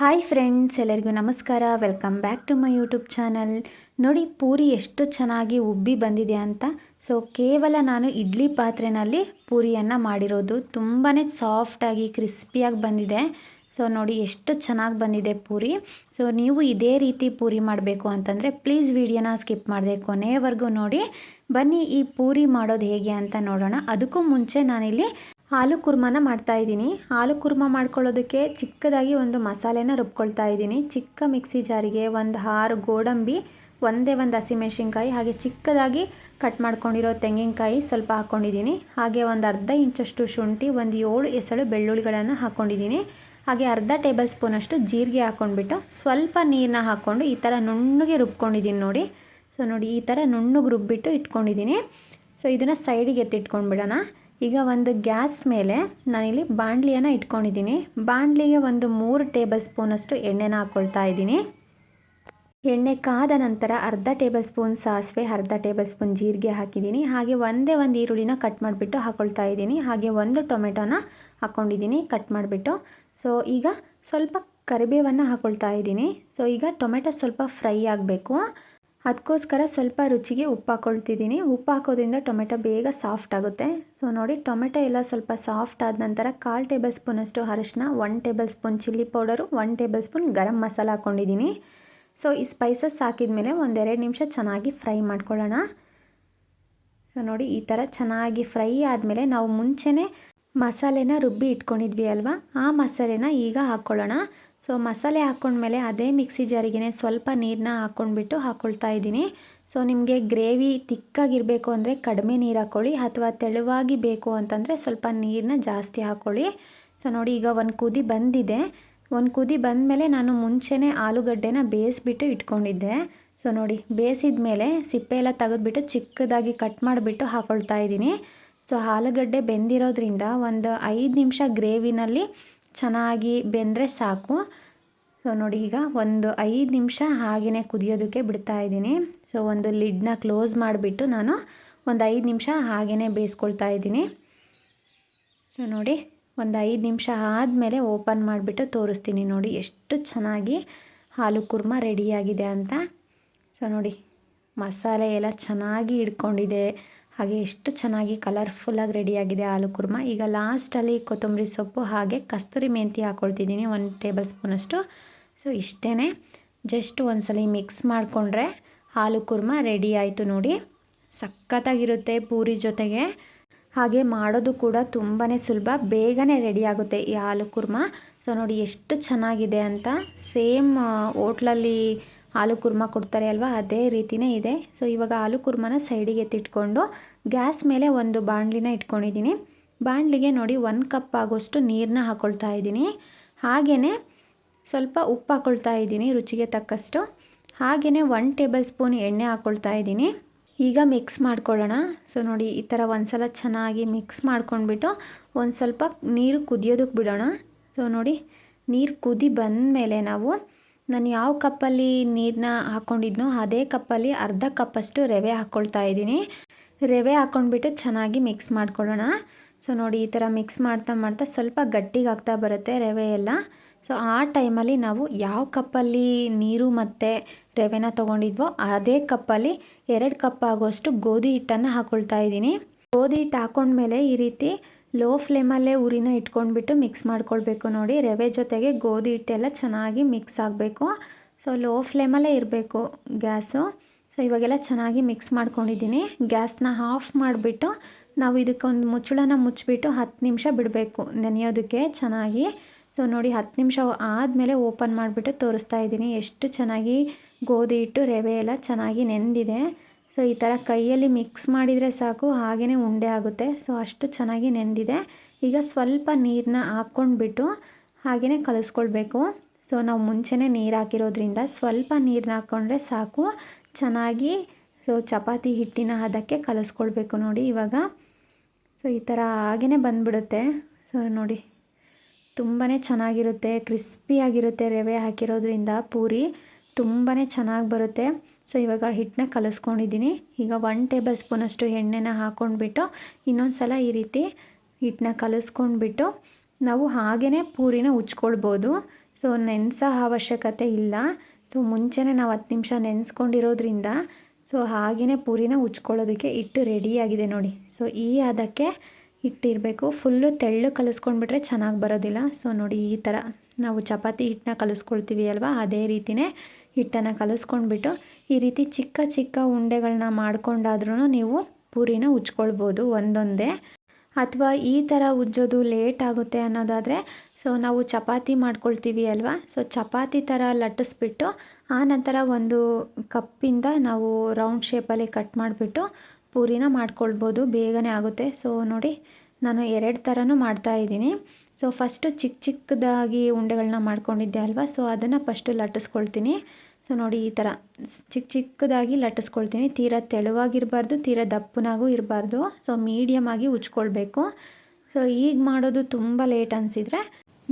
Hi friends ಎಲ್ಲರಿಗೂ ನಮಸ್ಕಾರ. Welcome back to my YouTube channel ನೋಡಿ, ಪೂರಿ ಎಷ್ಟು ಚೆನ್ನಾಗಿ ಉಬ್ಬಿ ಬಂದಿದೆ ಅಂತ. ಸೊ ಕೇವಲ ನಾನು ಇಡ್ಲಿ ಪಾತ್ರೆನಲ್ಲಿ ಪೂರಿಯನ್ನು ಮಾಡಿರೋದು. ತುಂಬಾ ಸಾಫ್ಟಾಗಿ ಕ್ರಿಸ್ಪಿಯಾಗಿ ಬಂದಿದೆ. ಸೊ ನೋಡಿ ಎಷ್ಟು ಚೆನ್ನಾಗಿ ಬಂದಿದೆ ಪೂರಿ. ಸೊ ನೀವು ಇದೇ ರೀತಿ ಪೂರಿ ಮಾಡಬೇಕು ಅಂತಂದರೆ ಪ್ಲೀಸ್ ವಿಡಿಯೋನ ಸ್ಕಿಪ್ ಮಾಡಿದೆ ಕೊನೆಯವರೆಗೂ ನೋಡಿ. ಬನ್ನಿ ಈ ಪೂರಿ ಮಾಡೋದು ಹೇಗೆ ಅಂತ ನೋಡೋಣ. ಅದಕ್ಕೂ ಮುಂಚೆ ನಾನಿಲ್ಲಿ ಹಾಲು ಕುರ್ಮನ ಮಾಡ್ತಾ ಇದ್ದೀನಿ. ಹಾಲು ಕುರ್ಮ ಮಾಡ್ಕೊಳ್ಳೋದಕ್ಕೆ ಚಿಕ್ಕದಾಗಿ ಒಂದು ಮಸಾಲೆನ ರುಬ್ಕೊಳ್ತಾ ಇದ್ದೀನಿ. ಚಿಕ್ಕ ಮಿಕ್ಸಿ ಜಾರಿಗೆ ಒಂದು ಆರು ಗೋಡಂಬಿ, ಒಂದೇ ಒಂದು ಹಸಿಮೆಣಸಿನ್ಕಾಯಿ ಹಾಗೆ ಚಿಕ್ಕದಾಗಿ ಕಟ್ ಮಾಡ್ಕೊಂಡಿರೋ ತೆಂಗಿನಕಾಯಿ ಸ್ವಲ್ಪ ಹಾಕ್ಕೊಂಡಿದ್ದೀನಿ ಹಾಗೆ ಒಂದು ಅರ್ಧ ಇಂಚಷ್ಟು ಶುಂಠಿ, ಒಂದು ಏಳು ಎಸಳು ಬೆಳ್ಳುಳ್ಳಿಗಳನ್ನು ಹಾಕ್ಕೊಂಡಿದ್ದೀನಿ ಹಾಗೆ ಅರ್ಧ ಟೇಬಲ್ ಸ್ಪೂನಷ್ಟು ಜೀರಿಗೆ ಹಾಕ್ಕೊಂಡ್ಬಿಟ್ಟು ಸ್ವಲ್ಪ ನೀರನ್ನ ಹಾಕ್ಕೊಂಡು ಈ ಥರ ನುಣ್ಣಗೆ ರುಬ್ಕೊಂಡಿದ್ದೀನಿ ನೋಡಿ. ಸೊ ನೋಡಿ ಈ ಥರ ನುಣ್ಣಗೆ ರುಬ್ಬಿಟ್ಟು ಇಟ್ಕೊಂಡಿದ್ದೀನಿ. ಸೊ ಇದನ್ನು ಸೈಡಿಗೆ ಎತ್ತಿಟ್ಕೊಂಡ್ಬಿಡೋಣ. ಈಗ ಒಂದು ಗ್ಯಾಸ್ ಮೇಲೆ ನಾನಿಲ್ಲಿ ಬಾಣಲಿಯನ್ನು ಇಟ್ಕೊಂಡಿದ್ದೀನಿ. ಬಾಣಲಿಗೆ ಒಂದು ಮೂರು ಟೇಬಲ್ ಸ್ಪೂನಷ್ಟು ಎಣ್ಣೆನ ಹಾಕ್ಕೊಳ್ತಾ ಇದ್ದೀನಿ. ಎಣ್ಣೆ ಕಾದ ನಂತರ ಅರ್ಧ ಟೇಬಲ್ ಸ್ಪೂನ್ ಸಾಸಿವೆ, ಅರ್ಧ ಟೇಬಲ್ ಸ್ಪೂನ್ ಜೀರಿಗೆ ಹಾಕಿದ್ದೀನಿ. ಹಾಗೆ ಒಂದೇ ಒಂದು ಈರುಳ್ಳಿನ ಕಟ್ ಮಾಡಿಬಿಟ್ಟು ಹಾಕ್ಕೊಳ್ತಾ ಇದ್ದೀನಿ. ಹಾಗೆ ಒಂದು ಟೊಮೆಟೊನ ಹಾಕ್ಕೊಂಡಿದ್ದೀನಿ ಕಟ್ ಮಾಡಿಬಿಟ್ಟು. ಸೊ ಈಗ ಸ್ವಲ್ಪ ಕರಿಬೇವನ್ನು ಹಾಕ್ಕೊಳ್ತಾ ಇದ್ದೀನಿ. ಸೊ ಈಗ ಟೊಮೆಟೊ ಸ್ವಲ್ಪ ಫ್ರೈ ಆಗಬೇಕು. ಅದಕ್ಕೋಸ್ಕರ ಸ್ವಲ್ಪ ರುಚಿಗೆ ಉಪ್ಪು ಹಾಕ್ಕೊಳ್ತಿದ್ದೀನಿ. ಉಪ್ಪು ಹಾಕೋದ್ರಿಂದ ಟೊಮೆಟೊ ಬೇಗ ಸಾಫ್ಟ್ ಆಗುತ್ತೆ. ಸೊ ನೋಡಿ, ಟೊಮೆಟೊ ಎಲ್ಲ ಸ್ವಲ್ಪ ಸಾಫ್ಟ್ ಆದ ನಂತರ ಕಾಲು ಟೇಬಲ್ ಸ್ಪೂನಷ್ಟು ಅರಿಶಿನ one tablespoon chilli powder, one tablespoon garam masala ಹಾಕ್ಕೊಂಡಿದ್ದೀನಿ. ಸೊ ಈ ಸ್ಪೈಸಸ್ ಹಾಕಿದ ಒಂದೆರಡು ನಿಮಿಷ ಚೆನ್ನಾಗಿ ಫ್ರೈ ಮಾಡ್ಕೊಳ್ಳೋಣ. ಸೊ ನೋಡಿ, ಈ ಥರ ಚೆನ್ನಾಗಿ ಫ್ರೈ ಆದಮೇಲೆ ನಾವು ಮುಂಚೆನೇ ಮಸಾಲೆನ ರುಬ್ಬಿ ಇಟ್ಕೊಂಡಿದ್ವಿ ಅಲ್ವಾ? ಆ ಮಸಾಲೆನ ಈಗ ಹಾಕ್ಕೊಳ್ಳೋಣ. ಸೊ ಮಸಾಲೆ ಹಾಕ್ಕೊಂಡ್ಮೇಲೆ ಅದೇ ಮಿಕ್ಸಿ ಜಾರಿಗೆನೆ ಸ್ವಲ್ಪ ನೀರನ್ನ ಹಾಕ್ಕೊಂಡ್ಬಿಟ್ಟು ಹಾಕ್ಕೊಳ್ತಾ ಇದ್ದೀನಿ. ಸೊ ನಿಮಗೆ ಗ್ರೇವಿ ತಿಕ್ಕಾಗಿರಬೇಕು ಅಂದರೆ ಕಡಿಮೆ ನೀರು ಹಾಕ್ಕೊಳ್ಳಿ ಅಥವಾ ತೆಳುವಾಗಿ ಬೇಕು ಅಂತಂದರೆ ಸ್ವಲ್ಪ ನೀರನ್ನ ಜಾಸ್ತಿ ಹಾಕ್ಕೊಳ್ಳಿ ಸೊ ನೋಡಿ ಈಗ ಒಂದು ಕುದಿ ಬಂದಿದೆ. ಒಂದು ಕುದಿ ಬಂದಮೇಲೆ ನಾನು ಮುಂಚೆನೇ ಆಲೂಗಡ್ಡೆನ ಬೇಯಿಸ್ಬಿಟ್ಟು ಇಟ್ಕೊಂಡಿದ್ದೆ. ಸೊ ನೋಡಿ ಬೇಯಿಸಿದ ಮೇಲೆ ಸಿಪ್ಪೆ ಎಲ್ಲ ತೆಗೆದ್ಬಿಟ್ಟು ಚಿಕ್ಕದಾಗಿ ಕಟ್ ಮಾಡಿಬಿಟ್ಟು ಹಾಕ್ಕೊಳ್ತಾ ಇದ್ದೀನಿ. ಸೊ ಆಲೂಗಡ್ಡೆ ಬೆಂದಿರೋದ್ರಿಂದ ಒಂದು ಐದು ನಿಮಿಷ ಗ್ರೇವಿನಲ್ಲಿ ಚೆನ್ನಾಗಿ ಬೆಂದರೆ ಸಾಕು. ಸೊ ನೋಡಿ ಈಗ ಒಂದು ಐದು ನಿಮಿಷ ಹಾಗೆಯೇ ಕುದಿಯೋದಕ್ಕೆ ಬಿಡ್ತಾ ಇದ್ದೀನಿ. ಸೊ ಒಂದು ಲಿಡ್ನ ಕ್ಲೋಸ್ ಮಾಡಿಬಿಟ್ಟು ನಾನು ಒಂದು ಐದು ನಿಮಿಷ ಹಾಗೆಯೇ ಬೇಯಿಸ್ಕೊಳ್ತಾ ಇದ್ದೀನಿ. ಸೊ ನೋಡಿ ಒಂದು ಐದು ನಿಮಿಷ ಆದಮೇಲೆ ಓಪನ್ ಮಾಡಿಬಿಟ್ಟು ತೋರಿಸ್ತೀನಿ ನೋಡಿ ಎಷ್ಟು ಚೆನ್ನಾಗಿ ಹಾಲು ಕುರ್ಮ ರೆಡಿಯಾಗಿದೆ ಅಂತ. ಸೊ ನೋಡಿ ಮಸಾಲೆ ಎಲ್ಲ ಚೆನ್ನಾಗಿ ಹಿಡ್ಕೊಂಡಿದೆ. ಹಾಗೆ ಎಷ್ಟು ಚೆನ್ನಾಗಿ ಕಲರ್ಫುಲ್ಲಾಗಿ ರೆಡಿಯಾಗಿದೆ ಆಲೂ ಕುರ್ಮ. ಈಗ ಲಾಸ್ಟಲ್ಲಿ ಕೊತ್ತಂಬರಿ ಸೊಪ್ಪು ಹಾಗೆ ಕಸ್ತೂರಿ ಮೆಂತಿ ಹಾಕ್ಕೊಳ್ತಿದ್ದೀನಿ ಒಂದು ಟೇಬಲ್ ಸ್ಪೂನಷ್ಟು ಸೊ ಇಷ್ಟೇ ಜಸ್ಟ್ ಒಂದ್ಸಲ ಮಿಕ್ಸ್ ಮಾಡಿಕೊಂಡ್ರೆ ಹಾಲು ಕುರ್ಮ ರೆಡಿ ಆಯಿತು ನೋಡಿ. ಸಖತ್ತಾಗಿರುತ್ತೆ ಪೂರಿ ಜೊತೆಗೆ. ಹಾಗೆ ಮಾಡೋದು ಕೂಡ ತುಂಬಾ ಸುಲಭ, ಬೇಗನೆ ರೆಡಿ ಆಗುತ್ತೆ ಈ ಹಾಲು ಕುರ್ಮ. ಸೊ ನೋಡಿ ಎಷ್ಟು ಚೆನ್ನಾಗಿದೆ ಅಂತ. ಸೇಮ್ ಹೋಟ್ಲಲ್ಲಿ ಹಾಲು ಕುರ್ಮ ಕೊಡ್ತಾರೆ ಅಲ್ವಾ? ಅದೇ ರೀತಿಯೇ ಇದೆ. ಸೊ ಇವಾಗ ಆಲೂ ಕುರ್ಮನ ಸೈಡಿಗೆ ಎತ್ತಿಟ್ಕೊಂಡು ಗ್ಯಾಸ್ ಮೇಲೆ ಒಂದು ಬಾಣಲಿನ ಇಟ್ಕೊಂಡಿದ್ದೀನಿ. ಬಾಣಲಿಗೆ ನೋಡಿ ಒಂದು ಕಪ್ ಆಗೋಷ್ಟು ನೀರನ್ನ ಹಾಕ್ಕೊಳ್ತಾ ಇದ್ದೀನಿ. ಹಾಗೆಯೇ ಸ್ವಲ್ಪ ಉಪ್ಪು ಹಾಕ್ಕೊಳ್ತಾ ಇದ್ದೀನಿ ರುಚಿಗೆ ತಕ್ಕಷ್ಟು. ಹಾಗೆಯೇ ಒನ್ ಟೇಬಲ್ ಸ್ಪೂನ್ ಎಣ್ಣೆ ಹಾಕ್ಕೊಳ್ತಾ ಇದ್ದೀನಿ. ಈಗ ಮಿಕ್ಸ್ ಮಾಡ್ಕೊಳ್ಳೋಣ. ಸೊ ನೋಡಿ ಈ ಥರ ಒಂದು ಸಲ ಚೆನ್ನಾಗಿ ಮಿಕ್ಸ್ ಮಾಡ್ಕೊಂಡ್ಬಿಟ್ಟು ಒಂದು ಸ್ವಲ್ಪ ನೀರು ಕುದಿಯೋದಕ್ಕೆ ಬಿಡೋಣ. ಸೊ ನೋಡಿ ನೀರು ಕುದಿ ಬಂದ ಮೇಲೆ ನಾವು ನಾನು ಯಾವ ಕಪ್ಪಲ್ಲಿ ನೀರನ್ನ ಹಾಕ್ಕೊಂಡಿದ್ನೋ ಅದೇ ಕಪ್ಪಲ್ಲಿ ಅರ್ಧ ಕಪ್ಪಷ್ಟು ರವೆ ಹಾಕ್ಕೊಳ್ತಾ ಇದ್ದೀನಿ. ರವೆ ಹಾಕ್ಕೊಂಡ್ಬಿಟ್ಟು ಚೆನ್ನಾಗಿ ಮಿಕ್ಸ್ ಮಾಡ್ಕೊಳ್ಳೋಣ. ಸೊ ನೋಡಿ ಈ ಥರ ಮಿಕ್ಸ್ ಮಾಡ್ತಾ ಮಾಡ್ತಾ ಸ್ವಲ್ಪ ಗಟ್ಟಿಗೆ ಆಗ್ತಾ ಬರುತ್ತೆ ರವೆ ಎಲ್ಲ. ಸೊ ಆ ಟೈಮಲ್ಲಿ ನಾವು ಯಾವ ಕಪ್ಪಲ್ಲಿ ನೀರು ಮತ್ತು ರವೆನ ತೊಗೊಂಡಿದ್ವೋ ಅದೇ ಕಪ್ಪಲ್ಲಿ ಎರಡು ಕಪ್ ಆಗೋಷ್ಟು ಗೋಧಿ ಹಿಟ್ಟನ್ನು ಹಾಕ್ಕೊಳ್ತಾ ಇದ್ದೀನಿ. ಗೋಧಿ ಹಿಟ್ಟು ಹಾಕೊಂಡ್ಮೇಲೆ ಈ ರೀತಿ ಲೋ ಫ್ಲೇಮಲ್ಲೇ ಉರಿನ ಇಟ್ಕೊಂಡ್ಬಿಟ್ಟು ಮಿಕ್ಸ್ ಮಾಡ್ಕೊಳ್ಬೇಕು ನೋಡಿ. ರವೆ ಜೊತೆಗೆ ಗೋಧಿ ಹಿಟ್ಟೆಲ್ಲ ಚೆನ್ನಾಗಿ ಮಿಕ್ಸ್ ಆಗಬೇಕು. ಸೊ ಲೋ ಫ್ಲೇಮಲ್ಲೇ ಇರಬೇಕು ಗ್ಯಾಸು. ಸೊ ಇವಾಗೆಲ್ಲ ಚೆನ್ನಾಗಿ ಮಿಕ್ಸ್ ಮಾಡ್ಕೊಂಡಿದ್ದೀನಿ. ಗ್ಯಾಸ್ನ ಆಫ್ ಮಾಡಿಬಿಟ್ಟು ನಾವು ಇದಕ್ಕೊಂದು ಮುಚ್ಚಳನ ಮುಚ್ಚಿಬಿಟ್ಟು ಹತ್ತು ನಿಮಿಷ ಬಿಡಬೇಕು ನೆನೆಯೋದಕ್ಕೆ ಚೆನ್ನಾಗಿ. ಸೊ ನೋಡಿ ಹತ್ತು ನಿಮಿಷ ಆದಮೇಲೆ ಓಪನ್ ಮಾಡಿಬಿಟ್ಟು ತೋರಿಸ್ತಾ ಇದ್ದೀನಿ. ಎಷ್ಟು ಚೆನ್ನಾಗಿ ಗೋಧಿ ಹಿಟ್ಟು, ರವೆ ಎಲ್ಲ ಚೆನ್ನಾಗಿ ನೆಂದಿದೆ. ಸೊ ಈ ಥರ ಕೈಯಲ್ಲಿ ಮಿಕ್ಸ್ ಮಾಡಿದರೆ ಸಾಕು ಹಾಗೆಯೇ ಉಂಡೆ ಆಗುತ್ತೆ. ಸೊ ಅಷ್ಟು ಚೆನ್ನಾಗಿ ನೆಂದಿದೆ. ಈಗ ಸ್ವಲ್ಪ ನೀರನ್ನ ಹಾಕ್ಕೊಂಡ್ಬಿಟ್ಟು ಹಾಗೆಯೇ ಕಲಿಸ್ಕೊಳ್ಬೇಕು. ಸೊ ನಾವು ಮುಂಚೆನೇ ನೀರು ಹಾಕಿರೋದ್ರಿಂದ ಸ್ವಲ್ಪ ನೀರನ್ನ ಹಾಕ್ಕೊಂಡ್ರೆ ಸಾಕು. ಚೆನ್ನಾಗಿ ಸೊ ಚಪಾತಿ ಹಿಟ್ಟಿನ ಅದಕ್ಕೆ ಕಲಿಸ್ಕೊಳ್ಬೇಕು ನೋಡಿ ಇವಾಗ. ಸೊ ಈ ಥರ ಹಾಗೆಯೇ ಬಂದ್ಬಿಡುತ್ತೆ. ಸೊ ನೋಡಿ ತುಂಬಾ ಚೆನ್ನಾಗಿರುತ್ತೆ, ಕ್ರಿಸ್ಪಿಯಾಗಿರುತ್ತೆ ರವೆ ಹಾಕಿರೋದ್ರಿಂದ ಪೂರಿ. ತುಂಬಾ ಚೆನ್ನಾಗಿ ಬರುತ್ತೆ. ಸೊ ಇವಾಗ ಹಿಟ್ಟನ್ನ ಕಲಿಸ್ಕೊಂಡಿದ್ದೀನಿ. ಈಗ ಒನ್ ಟೇಬಲ್ ಸ್ಪೂನಷ್ಟು ಎಣ್ಣೆನ ಹಾಕ್ಕೊಂಡ್ಬಿಟ್ಟು ಇನ್ನೊಂದು ಸಲ ಈ ರೀತಿ ಹಿಟ್ಟನ್ನ ಕಲಿಸ್ಕೊಂಡ್ಬಿಟ್ಟು ನಾವು ಹಾಗೆಯೇ ಪೂರಿನ ಉಚ್ಕೊಳ್ಬೋದು ಸೊ ನೆನೆಸೋ ಅವಶ್ಯಕತೆ ಇಲ್ಲ. ಸೊ ಮುಂಚೆನೇ ನಾವು ಹತ್ತು ನಿಮಿಷ ನೆನೆಸ್ಕೊಂಡಿರೋದ್ರಿಂದ ಸೊ ಹಾಗೆಯೇ ಪೂರಿನ ಉಚ್ಕೊಳ್ಳೋದಕ್ಕೆ ಹಿಟ್ಟು ರೆಡಿಯಾಗಿದೆ ನೋಡಿ. ಸೊ ಈ ಅದಕ್ಕೆ ಹಿಟ್ಟಿರಬೇಕು ಫುಲ್ಲು ತೆಳ್ಳು ಕಲಿಸ್ಕೊಂಡ್ಬಿಟ್ರೆ ಚೆನ್ನಾಗಿ ಬರೋದಿಲ್ಲ. ಸೊ ನೋಡಿ ಈ ಥರ ನಾವು ಚಪಾತಿ ಹಿಟ್ಟನ್ನ ಕಲಿಸ್ಕೊಳ್ತೀವಿ ಅಲ್ವಾ? ಅದೇ ರೀತಿಯೇ ಹಿಟ್ಟನ್ನು ಕಲಿಸ್ಕೊಂಡ್ಬಿಟ್ಟು ಈ ರೀತಿ ಚಿಕ್ಕ ಚಿಕ್ಕ ಉಂಡೆಗಳನ್ನ ಮಾಡ್ಕೊಂಡಾದ್ರೂ ನೀವು ಪೂರಿನ ಉಜ್ಕೊಳ್ಬೋದು ಒಂದೊಂದೇ. ಅಥವಾ ಈ ಥರ ಉಜ್ಜೋದು ಲೇಟ್ ಆಗುತ್ತೆ ಅನ್ನೋದಾದರೆ, ಸೊ ನಾವು ಚಪಾತಿ ಮಾಡ್ಕೊಳ್ತೀವಿ ಅಲ್ವಾ? ಸೊ ಚಪಾತಿ ಥರ ಲಟ್ಟಿಸ್ಬಿಟ್ಟು, ಆ ನಂತರ ಒಂದು ಕಪ್ಪಿಂದ ನಾವು ರೌಂಡ್ ಶೇಪಲ್ಲಿ ಕಟ್ ಮಾಡಿಬಿಟ್ಟು ಪೂರಿನ ಮಾಡ್ಕೊಳ್ಬೋದು, ಬೇಗನೆ ಆಗುತ್ತೆ. ಸೊ ನೋಡಿ, ನಾನು ಎರಡು ಥರನೂ ಮಾಡ್ತಾಯಿದ್ದೀನಿ ಸೊ ಫಸ್ಟು ಚಿಕ್ಕ ಚಿಕ್ಕದಾಗಿ ಉಂಡೆಗಳನ್ನ ಮಾಡ್ಕೊಂಡಿದ್ದೆ ಅಲ್ವಾ? ಸೊ ಅದನ್ನು ಫಸ್ಟು ಲಟ್ಟಿಸ್ಕೊಳ್ತೀನಿ. ಸೊ ನೋಡಿ ಈ ಥರ ಚಿಕ್ಕ ಚಿಕ್ಕದಾಗಿ ಲಟ್ಟಿಸ್ಕೊಳ್ತೀನಿ. ತೀರಾ ತೆಳುವಾಗಿರಬಾರ್ದು, ತೀರಾ ದಪ್ಪನಾಗೂ ಇರಬಾರ್ದು. ಸೊ ಮೀಡಿಯಮ್ ಆಗಿ ಉಚ್ಕೊಳ್ಬೇಕು ಸೊ ಈಗ ಮಾಡೋದು ತುಂಬ ಲೇಟ್ ಅನಿಸಿದರೆ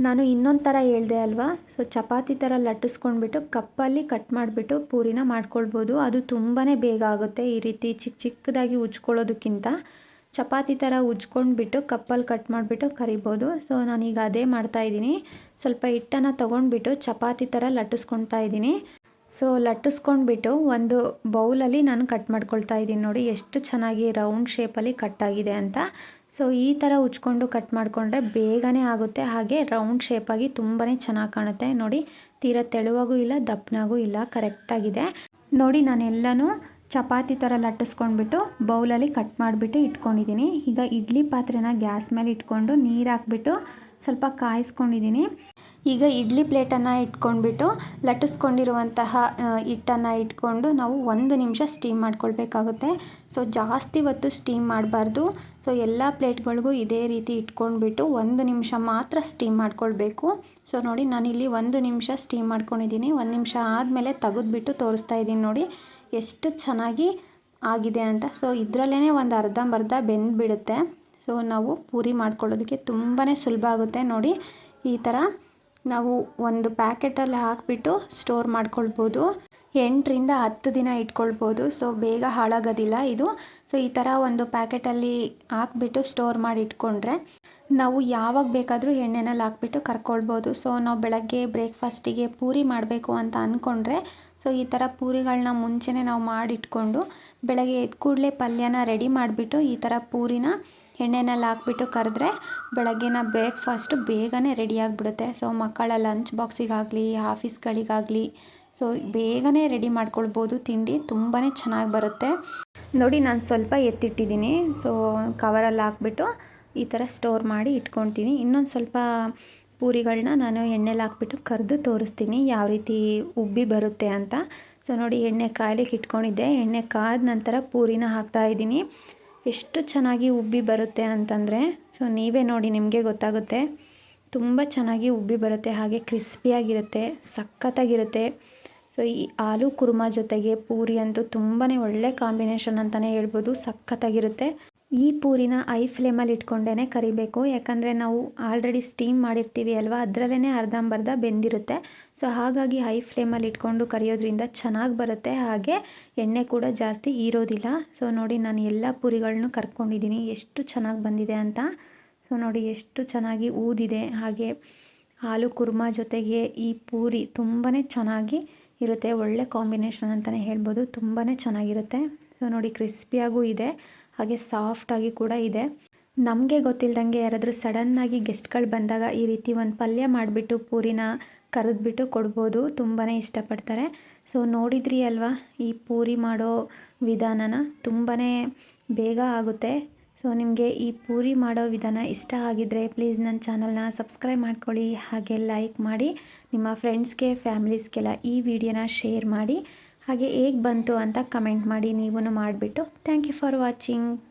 ನಾನು ಇನ್ನೊಂದು ಥರ ಹೇಳ್ದೆ ಅಲ್ವಾ? ಸೊ ಚಪಾತಿ ಥರ ಲಟ್ಟಿಸ್ಕೊಂಡ್ಬಿಟ್ಟು ಕಪ್ಪಲ್ಲಿ ಕಟ್ ಮಾಡಿಬಿಟ್ಟು ಪೂರಿನ ಮಾಡ್ಕೊಳ್ಬೋದು. ಅದು ತುಂಬಾ ಬೇಗ ಆಗುತ್ತೆ ಈ ರೀತಿ ಚಿಕ್ಕ ಚಿಕ್ಕದಾಗಿ ಉಜ್ಕೊಳ್ಳೋದಕ್ಕಿಂತ ಚಪಾತಿ ಥರ ಉಜ್ಕೊಂಡ್ಬಿಟ್ಟು ಕಪ್ಪಲ್ಲಿ ಕಟ್ ಮಾಡಿಬಿಟ್ಟು ಕರಿಬೋದು. ಸೊ ನಾನೀಗ ಅದೇ ಮಾಡ್ತಾಯಿದ್ದೀನಿ ಸ್ವಲ್ಪ ಹಿಟ್ಟನ್ನು ತೊಗೊಂಡ್ಬಿಟ್ಟು ಚಪಾತಿ ಥರ ಲಟ್ಟಿಸ್ಕೊಳ್ತಾ ಇದ್ದೀನಿ. ಸೊ ಲಟ್ಟಿಸ್ಕೊಂಡ್ಬಿಟ್ಟು ಒಂದು ಬೌಲಲ್ಲಿ ನಾನು ಕಟ್ ಮಾಡ್ಕೊಳ್ತಾ ಇದ್ದೀನಿ ನೋಡಿ, ಎಷ್ಟು ಚೆನ್ನಾಗಿ ರೌಂಡ್ ಶೇಪಲ್ಲಿ ಕಟ್ ಆಗಿದೆ ಅಂತ. ಸೊ ಈ ಥರ ಉಚ್ಕೊಂಡು ಕಟ್ ಮಾಡಿಕೊಂಡ್ರೆ ಬೇಗನೆ ಆಗುತ್ತೆ. ಹಾಗೆ ರೌಂಡ್ ಶೇಪಾಗಿ ತುಂಬಾ ಚೆನ್ನಾಗಿ ಕಾಣುತ್ತೆ. ನೋಡಿ, ತೀರ ತೆಳುವಾಗೂ ಇಲ್ಲ ದಪ್ಪನಾಗೂ ಇಲ್ಲ ಕರೆಕ್ಟಾಗಿದೆ ನೋಡಿ, ನಾನೆಲ್ಲನೂ ಚಪಾತಿ ಥರ ಲಟ್ಟಿಸ್ಕೊಂಡ್ಬಿಟ್ಟು ಬೌಲಲ್ಲಿ ಕಟ್ ಮಾಡಿಬಿಟ್ಟು ಇಟ್ಕೊಂಡಿದ್ದೀನಿ. ಈಗ ಇಡ್ಲಿ ಪಾತ್ರೆನ ಗ್ಯಾಸ್ ಮೇಲೆ ಇಟ್ಕೊಂಡು ನೀರು ಹಾಕ್ಬಿಟ್ಟು ಸ್ವಲ್ಪ ಕಾಯಿಸ್ಕೊಂಡಿದ್ದೀನಿ. ಈಗ ಇಡ್ಲಿ ಪ್ಲೇಟನ್ನು ಇಟ್ಕೊಂಡ್ಬಿಟ್ಟು ಲಟ್ಟಿಸ್ಕೊಂಡಿರುವಂತಹ ಹಿಟ್ಟನ್ನು ಇಟ್ಕೊಂಡು ನಾವು ಒಂದು ನಿಮಿಷ ಸ್ಟೀಮ್ ಮಾಡ್ಕೊಳ್ಬೇಕಾಗುತ್ತೆ. ಸೊ, ಜಾಸ್ತಿ ಹೊತ್ತು ಸ್ಟೀಮ್ ಮಾಡಬಾರ್ದು. ಸೊ, ಎಲ್ಲ ಪ್ಲೇಟ್ಗಳಿಗೂ ಇದೇ ರೀತಿ ಇಟ್ಕೊಂಡ್ಬಿಟ್ಟು ಒಂದು ನಿಮಿಷ ಮಾತ್ರ ಸ್ಟೀಮ್ ಮಾಡ್ಕೊಳ್ಬೇಕು. ಸೊ, ನೋಡಿ, ನಾನಿಲ್ಲಿ ಒಂದು ನಿಮಿಷ ಸ್ಟೀಮ್ ಮಾಡ್ಕೊಂಡಿದ್ದೀನಿ. ಒಂದು ನಿಮಿಷ ಆದಮೇಲೆ ತೆಗೆದ್ಬಿಟ್ಟು ತೋರಿಸ್ತಾ ಇದ್ದೀನಿ ನೋಡಿ, ಎಷ್ಟು ಚೆನ್ನಾಗಿ ಆಗಿದೆ ಅಂತ. ಸೊ ಇದರಲ್ಲೇ ಒಂದು ಅರ್ಧಂಬರ್ಧ ಬೆಂದುಬಿಡುತ್ತೆ. ಸೊ ನಾವು ಪೂರಿ ಮಾಡ್ಕೊಳ್ಳೋದಕ್ಕೆ ತುಂಬಾ ಸುಲಭ ಆಗುತ್ತೆ ನೋಡಿ. ಈ ಥರ ನಾವು ಒಂದು ಪ್ಯಾಕೆಟಲ್ಲಿ ಹಾಕಿಬಿಟ್ಟು ಸ್ಟೋರ್ ಮಾಡ್ಕೊಳ್ಬೋದು. ಎಂಟರಿಂದ ಹತ್ತು ದಿನ ಇಟ್ಕೊಳ್ಬೋದು. ಸೊ ಬೇಗ ಹಾಳಾಗೋದಿಲ್ಲ ಇದು. ಸೊ ಈ ಥರ ಒಂದು ಪ್ಯಾಕೆಟಲ್ಲಿ ಹಾಕ್ಬಿಟ್ಟು ಸ್ಟೋರ್ ಮಾಡಿ ಇಟ್ಕೊಂಡ್ರೆ ನಾವು ಯಾವಾಗ ಬೇಕಾದರೂ ಎಣ್ಣೆನಲ್ಲಿ ಹಾಕ್ಬಿಟ್ಟು ಕರ್ಕೊಳ್ಬೋದು. ಸೊ ನಾವು ಬೆಳಗ್ಗೆ ಬ್ರೇಕ್ಫಾಸ್ಟಿಗೆ ಪೂರಿ ಮಾಡಬೇಕು ಅಂತ ಅಂದ್ಕೊಂಡ್ರೆ ಸೊ ಈ ಥರ ಪೂರಿಗಳನ್ನ ಮುಂಚೆನೇ ನಾವು ಮಾಡಿಟ್ಕೊಂಡು ಬೆಳಗ್ಗೆ ಎದ್ದು ಕೂಡಲೇ ಪಲ್ಯನ ರೆಡಿ ಮಾಡಿಬಿಟ್ಟು ಈ ಥರ ಪೂರಿನ ಎಣ್ಣೆನಲ್ಲಿ ಹಾಕ್ಬಿಟ್ಟು ಕರೆದ್ರೆ ಬೆಳಗ್ಗೆನ ಬ್ರೇಕ್ಫಾಸ್ಟು ಬೇಗನೆ ರೆಡಿಯಾಗಿಬಿಡುತ್ತೆ ಸೊ, ಮಕ್ಕಳ ಲಂಚ್ ಬಾಕ್ಸಿಗಾಗಲಿ, ಆಫೀಸ್ಗಳಿಗಾಗಲಿ, ಸೊ, ಬೇಗನೆ ರೆಡಿ ಮಾಡ್ಕೊಳ್ಬೋದು. ತಿಂಡಿ ತುಂಬಾ ಚೆನ್ನಾಗಿ ಬರುತ್ತೆ. ನೋಡಿ, ನಾನು ಸ್ವಲ್ಪ ಎತ್ತಿಟ್ಟಿದ್ದೀನಿ. ಸೊ, ಕವರಲ್ಲಿ ಹಾಕ್ಬಿಟ್ಟು ಈ ಥರ ಸ್ಟೋರ್ ಮಾಡಿ ಇಟ್ಕೊತೀನಿ ಇನ್ನೊಂದು ಸ್ವಲ್ಪ ಪೂರಿಗಳನ್ನ ನಾನು ಎಣ್ಣೆಲಿ ಹಾಕ್ಬಿಟ್ಟು ಕರೆದು ತೋರಿಸ್ತೀನಿ. ಯಾವ ರೀತಿ ಉಬ್ಬಿ ಬರುತ್ತೆ ಅಂತ. ಸೊ, ನೋಡಿ, ಎಣ್ಣೆ ಕಾಯ್ಲಿಕ್ಕೆ ಇಟ್ಕೊಂಡಿದ್ದೆ. ಎಣ್ಣೆ ಕಾದ ನಂತರ ಪೂರಿನ ಹಾಕ್ತಾಯಿದ್ದೀನಿ ಎಷ್ಟು ಚೆನ್ನಾಗಿ ಉಬ್ಬಿ ಬರುತ್ತೆ ಅಂತಂದರೆ, ಸೊ ನೀವೇ ನೋಡಿ ನಿಮಗೆ ಗೊತ್ತಾಗುತ್ತೆ. ತುಂಬ ಚೆನ್ನಾಗಿ ಉಬ್ಬಿ ಬರುತ್ತೆ, ಹಾಗೆ ಕ್ರಿಸ್ಪಿಯಾಗಿರುತ್ತೆ, ಸಖತ್ತಾಗಿರುತ್ತೆ. ಸೊ ಈ ಆಲೂ ಕುರ್ಮಾ ಜೊತೆಗೆ ಪೂರಿ ಅಂತೂ ತುಂಬಾ ಒಳ್ಳೆ ಕಾಂಬಿನೇಷನ್ ಅಂತಲೇ ಹೇಳ್ಬೋದು, ಸಖತ್ತಾಗಿರುತ್ತೆ. ಈ ಪೂರಿನ ಐ ಫ್ಲೇಮಲ್ಲಿ ಇಟ್ಕೊಂಡೇ ಕರಿಬೇಕು. ಯಾಕಂದರೆ ನಾವು ಆಲ್ರೆಡಿ ಸ್ಟೀಮ್ ಮಾಡಿರ್ತೀವಿ ಅಲ್ವಾ? ಅದರಲ್ಲೇ ಅರ್ಧಂಬರ್ಧ ಬೆಂದಿರುತ್ತೆ. ಸೊ ಹಾಗಾಗಿ ಹೈ ಫ್ಲೇಮಲ್ಲಿ ಇಟ್ಕೊಂಡು ಕರಿಯೋದ್ರಿಂದ ಚೆನ್ನಾಗಿ ಬರುತ್ತೆ. ಹಾಗೆ ಎಣ್ಣೆ ಕೂಡ ಜಾಸ್ತಿ ಹೀರೋದಿಲ್ಲ. ಸೊ ನೋಡಿ ನಾನು ಎಲ್ಲ ಪೂರಿಗಳನ್ನೂ ಕರ್ಕೊಂಡಿದ್ದೀನಿ. ಎಷ್ಟು ಚೆನ್ನಾಗಿ ಬಂದಿದೆ ಅಂತ. ಸೊ ನೋಡಿ ಎಷ್ಟು ಚೆನ್ನಾಗಿ ಊದಿದೆ. ಹಾಗೆ ಹಾಲು, ಕುರ್ಮಾ ಜೊತೆಗೆ ಈ ಪೂರಿ ತುಂಬಾ ಚೆನ್ನಾಗಿ ಇರುತ್ತೆ. ಒಳ್ಳೆ ಕಾಂಬಿನೇಷನ್ ಅಂತಲೇ ಹೇಳ್ಬೋದು. ತುಂಬಾ ಚೆನ್ನಾಗಿರುತ್ತೆ. ಸೊ ನೋಡಿ ಕ್ರಿಸ್ಪಿಯಾಗೂ ಇದೆ. ಹಾಗೆ ಸಾಫ್ಟಾಗಿ ಕೂಡ ಇದೆ. ನಮಗೆ ಗೊತ್ತಿಲ್ಲದಂಗೆ ಯಾರಾದರೂ ಸಡನ್ನಾಗಿ ಗೆಸ್ಟ್ಗಳು ಬಂದಾಗ ಈ ರೀತಿ ಒಂದು ಪಲ್ಯ ಮಾಡಿಬಿಟ್ಟು ಪೂರಿನ ಕರೆದ್ಬಿಟ್ಟು ಕೊಡ್ಬೋದು. ತುಂಬಾ ಇಷ್ಟಪಡ್ತಾರೆ. ಸೊ ನೋಡಿದ್ರಿ ಅಲ್ವಾ? ಈ ಪೂರಿ ಮಾಡೋ ವಿಧಾನನ ತುಂಬಾ ಬೇಗ ಆಗುತ್ತೆ. ಸೊ ನಿಮಗೆ ಈ ಪೂರಿ ಮಾಡೋ ವಿಧಾನ ಇಷ್ಟ ಆಗಿದ್ದರೆ ಪ್ಲೀಸ್ ನನ್ನ ಚಾನಲ್ನ ಸಬ್ಸ್ಕ್ರೈಬ್ ಮಾಡ್ಕೊಳ್ಳಿ. ಹಾಗೆ ಲೈಕ್ ಮಾಡಿ. ನಿಮ್ಮ ಫ್ರೆಂಡ್ಸ್ಗೆ ಫ್ಯಾಮಿಲೀಸ್ಗೆಲ್ಲ ಈ ವಿಡಿಯೋನ ಶೇರ್ ಮಾಡಿ. ಹಾಗೆ ಹೇಗೆ ಬಂತು ಅಂತ ಕಮೆಂಟ್ ಮಾಡಿ ನೀವೂ ಮಾಡಿಬಿಟ್ಟು. Thank you for watching